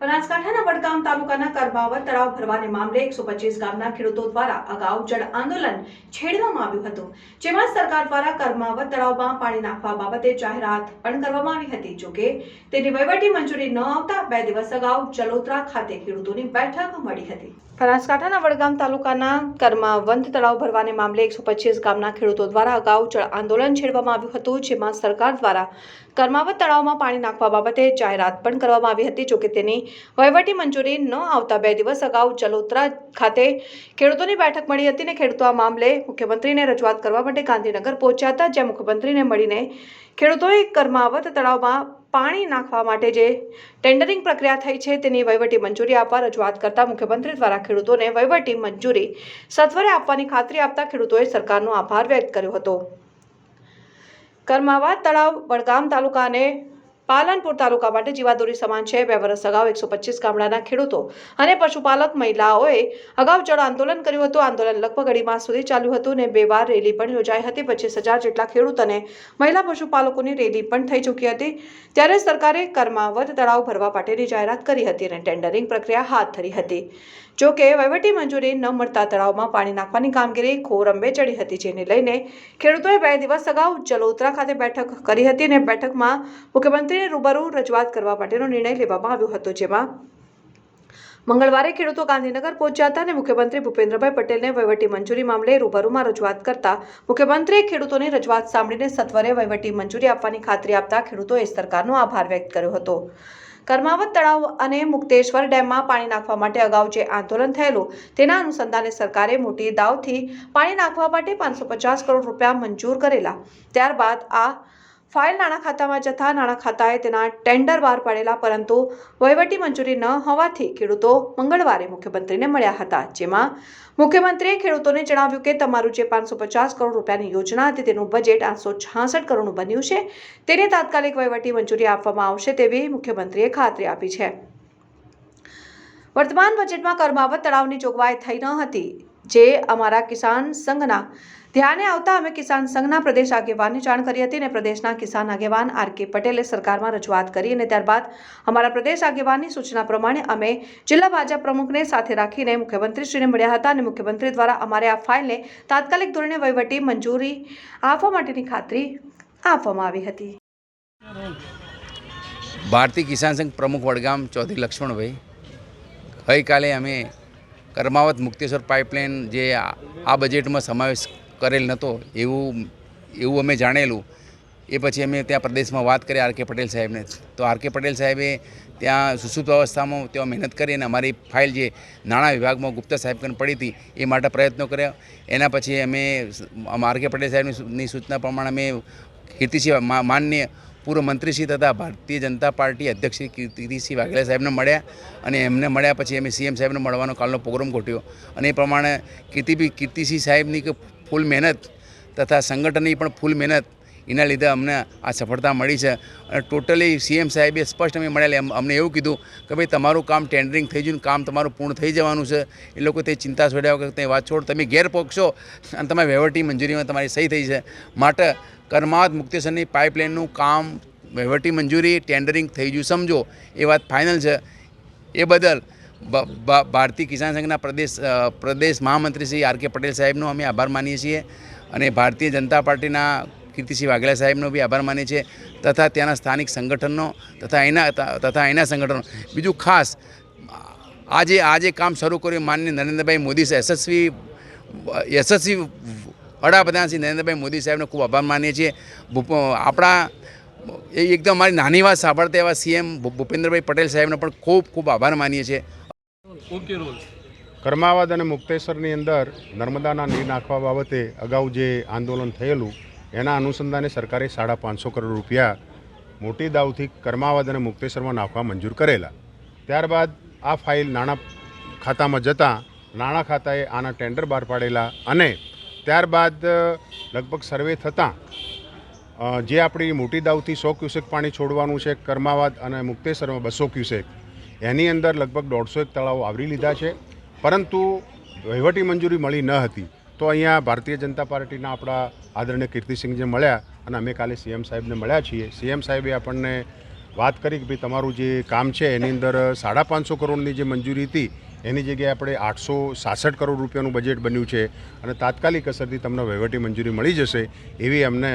બનાસકાંઠાના વડગામ તાલુકાના કરમાવત તળાવ ભરવાને મામલે એકસો પચીસ ગામના ખેડૂતો દ્વારા અગાઉ જળ આંદોલન છેડવામાં આવ્યું હતું, જેમાં સરકાર દ્વારા કરમાવર તળાવમાં પાણી નાખવા બાબતે જાહેરાત પણ કરવામાં આવી હતી. જોકે તેની વહીવટી મંજૂરી ન આવતા બે દિવસ અગાઉ જલોત્રા ખાતે ખેડૂતોની બેઠક મળી હતી. બનાસકાંઠાના વડગામ તાલુકાના કર્માવંત તળાવ ભરવાને મામલે એકસો પચીસ ગામના ખેડૂતો દ્વારા અગાઉ જળ આંદોલન છેડવામાં આવ્યું હતું, જેમાં સરકાર દ્વારા કરમાવત તળાવમાં પાણી નાખવા બાબતે જાહેરાત પણ કરવામાં આવી હતી. જોકે તેની વહીવટી મંજૂરી ન આવતા બે દિવસ અગાઉ જલોત્રા ખાતે ખેડૂતોની બેઠક મળી હતી અને ખેડૂતો આ મામલે મુખ્યમંત્રીને રજૂઆત કરવા માટે ગાંધીનગર પહોંચ્યા હતા, જ્યાં મુખ્યમંત્રીને મળીને ખેડૂતોએ કરમાવત તળાવમાં પાણી નાખવા માટે જે ટેન્ડરિંગ પ્રક્રિયા થઈ છે તેની વહીવટી મંજૂરી આપવા રજૂઆત કરતા મુખ્યમંત્રી દ્વારા ખેડૂતોને વહીવટી મંજૂરી સત્વરે આપવાની ખાતરી આપતા ખેડૂતોએ સરકારનો આભાર વ્યક્ત કર્યો હતો. કરમાવાદ તળાવ, વડગામ તાલુકા અને પાલનપુર તાલુકા માટે જીવાદોરી સમાન છે. બે વર્ષ અગાઉ એકસો પચીસ ગામડાના ખેડૂતો અને પશુપાલક મહિલાઓએ અગાઉ જળ આંદોલન કર્યું હતું. આંદોલન લગભગ અઢી માસ સુધી ચાલ્યું હતું અને બે વાર રેલી પણ યોજાઈ હતી. પચીસ હજાર જેટલા ખેડૂત અને મહિલા પશુપાલકોની રેલી પણ થઈ ચૂકી હતી. ત્યારે સરકારે કરમાવત, તળાવ ભરવા માટેની જાહેરાત કરી હતી અને ટેન્ડરિંગ પ્રક્રિયા હાથ ધરી હતી. જો કે વહીવટી મંજૂરી ન મળતા તળાવમાં પાણી નાખવાની કામગીરી ખોરંબે ચડી હતી, જેને લઈને ખેડૂતોએ બે દિવસ અગાઉ જલોત્રા ખાતે બેઠક કરી હતી અને બેઠકમાં મુખ્યમંત્રીને રૂબરૂ રજૂઆત કરવા માટેનો નિર્ણય લેવામાં આવ્યો હતો, જેમાં મંગળવારે ખેડૂતો ગાંધીનગર પહોંચ્યા હતા અને મુખ્યમંત્રી ભૂપેન્દ્રભાઈ પટેલને વહીવટી મંજૂરી મામલે રૂબરૂમાં રજૂઆત કરતા મુખ્યમંત્રીએ ખેડૂતોની રજૂઆત સાંભળીને સત્વરે વહીવટી મંજૂરી આપવાની ખાતરી આપતા ખેડૂતોએ સરકારનો આભાર વ્યક્ત કર્યો હતો. કર્માવત તળાવ અને મુક્તેશ્વર ડેમમાં પાણી નાખવા માટે અગાઉ જે આંદોલન થયેલું, તેના અનુસંધાને સરકારે મોટી દાવથી પાણી નાખવા માટે પાંચસો પચાસ કરોડ રૂપિયા મંજૂર કરેલા. ત્યારબાદ આ ફાઇલ નાણાં ખાતામાં જતા નાણાં ખાતાએ તેના ટેન્ડર બહાર પાડેલા, પરંતુ વહીવટી મંજૂરી ન હોવાથી ખેડૂતો મંગળવારે મુખ્યમંત્રીને મળ્યા હતા. જેમાં મુખ્યમંત્રીએ ખેડૂતોને જણાવ્યું કે તમારું જે પાંચસો પચાસ કરોડ રૂપિયાની યોજના હતી તેનું બજેટ આઠસો છાસઠ કરોડનું બન્યું છે. તેને તાત્કાલિક વહીવટી મંજૂરી આપવામાં આવશે તેવી મુખ્યમંત્રીએ ખાતરી આપી છે. વર્તમાન બજેટમાં કર્માવત તળાવની જોગવાઈ થઈ ન હતી, જે અમારા કિસાન સંઘના ધ્યાને આવતા અમે કિસાન સંઘના પ્રદેશ આગેવાનની જાણ કરી હતી અને પ્રદેશના કિસાન આગેવાન આર કે પટેલે સરકારમાં રજૂઆત કરી અને ત્યારબાદ અમારા પ્રદેશ આગેવાનની સૂચના પ્રમાણે અમે જિલ્લા ભાજપ પ્રમુખને સાથે રાખીને મુખ્યમંત્રીશ્રીને મળ્યા હતા અને મુખ્યમંત્રી દ્વારા અમારે આ ફાઇલને તાત્કાલિક ધોરણે વહીવટી મંજૂરી આપવા માટેની ખાતરી આપવામાં આવી હતી. ભારતીય કિસાન સંઘ પ્રમુખ વડગામ ચૌધરી લક્ષ્મણભાઈ, ગઈકાલે અમે કર્માવત મુક્તેશ્વર પાઇપલાઇન જે આ બજેટમાં સમાવેશ કરેલ નહોતો એવું એવું અમે જાણેલું. એ પછી અમે ત્યાં પ્રદેશમાં વાત કરી આર કે પટેલ સાહેબને. તો આર કે પટેલ સાહેબે ત્યાં સુસુપ્ત અવસ્થામાં તેઓ મહેનત કરી અને અમારી ફાઇલ જે નાણાં વિભાગમાં ગુપ્તા સાહેબ કન પડી હતી, એ માટે પ્રયત્નો કર્યા. એના પછી અમે આર કે પટેલ સાહેબની સૂચના પ્રમાણે અમે કીર્તિસિંહ માન્ય પૂર્વ મંત્રીશ્રી તથા ભારતીય જનતા પાર્ટી અધ્યક્ષ શ્રી કીર્તિસિંહ વાઘેલા સાહેબને મળ્યા અને એમને મળ્યા પછી અમે સીએમ સાહેબને મળવાનો કાલનો પ્રોગ્રામ ગોઠવ્યો. અને એ પ્રમાણે કીર્તિ, કીર્તિસિંહ સાહેબની ફૂલ મહેનત તથા સંગઠનની પણ ફૂલ મહેનત. એના લીધે અમને આ સફળતા મળી છે. અને ટોટલી સીએમ સાહેબે સ્પષ્ટ અમે મળેલા અમને એવું કીધું કે ભાઈ તમારું કામ ટેન્ડરિંગ થઈ ગયું કામ તમારું પૂર્ણ થઈ જવાનું છે. એ લોકો તે ચિંતા છોડ્યા વગર તે વાત છોડ, તમે ઘેર પહોંચશો અને તમારી વહીવટી મંજૂરીમાં તમારી સહી થઈ છે. માટે કર્માવત મુક્તેશ્વરની પાઇપલાઇનનું કામ, વહીવટી મંજૂરી, ટેન્ડરિંગ થઈ ગયું, સમજો. એ વાત ફાઇનલ છે. એ બદલ ભારતીય કિસાન સંઘના પ્રદેશ પ્રદેશ મહામંત્રી શ્રી આર કે પટેલ સાહેબનો અમે આભાર માનીએ છીએ અને ભારતીય જનતા પાર્ટીના કીર્તિસિંહ વાઘેલા સાહેબનો બી આભાર માનીએ છીએ તથા ત્યાંના સ્થાનિક સંગઠનનો તથા એના તથા એના સંગઠનો બીજું ખાસ, આજે આજે કામ શરૂ કર્યું માનનીય નરેન્દ્રભાઈ મોદી યશસ્વી યશસ્વી વડાપ્રધાન શ્રી નરેન્દ્રભાઈ મોદી સાહેબનો ખૂબ આભાર માનીએ છીએ. આપણા એકદમ મારી નાની વાત સાંભળતા એવા સીએમ ભૂપેન્દ્રભાઈ પટેલ સાહેબનો પણ ખૂબ ખૂબ આભાર માનીએ છીએ. ઓકે કર્માવદ અને મુક્તેશ્વરની અંદર નર્મદાના નીર નાખવા બાબતે અગાઉ જે આંદોલન થયેલું, એના અનુસંધાને સરકારે સાડા પાંચસો કરોડ રૂપિયા મોટી દાવથી કર્માવદ અને મુક્તેશ્વરમાં નાખવા મંજૂર કરેલા. ત્યારબાદ આ ફાઇલ નાણાં ખાતામાં જતાં નાણાં ખાતાએ આના ટેન્ડર બહાર પાડેલા અને ત્યારબાદ લગભગ સર્વે થતાં જે આપણી મોટી દાવથી સો ક્યુસેક પાણી છોડવાનું છે, કર્માવાદ અને મુક્તેશ્વરમાં બસો ક્યુસેક એની અંદર લગભગ દોઢસો એક તળાવો આવરી લીધા છે. પરંતુ વહીવટી મંજૂરી મળી ન હતી. તો અહીંયા ભારતીય જનતા પાર્ટીના આપણા આદરણીય કીર્તિસિંહજી મળ્યા અને અમે કાલે સીએમ સાહેબને મળ્યા છીએ. સીએમ સાહેબે આપણને વાત કરી કે ભાઈ તમારું જે કામ છે એની અંદર સાડા પાંચસો કરોડની જે મંજૂરી હતી, એની જગ્યાએ આપણે આઠસો સાસઠ કરોડ રૂપિયાનું બજેટ બન્યું છે અને તાત્કાલિક અસરથી તમને વહીવટી મંજૂરી મળી જશે એવી અમને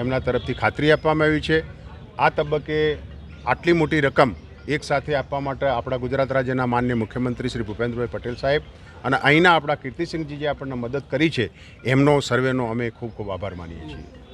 એમના તરફથી ખાતરી આપવામાં આવી છે. આ તબક્કે આટલી મોટી રકમ એક સાથે આપવા માટે આપણા ગુજરાત રાજ્યના માન્ય મુખ્યમંત્રી શ્રી ભૂપેન્દ્રભાઈ પટેલ સાહેબ અને અહીંના આપણા કીર્તિસિંહજી જે આપણને મદદ કરી છે, એમનો સર્વેનો અમે ખૂબ ખૂબ આભાર માનીએ છીએ.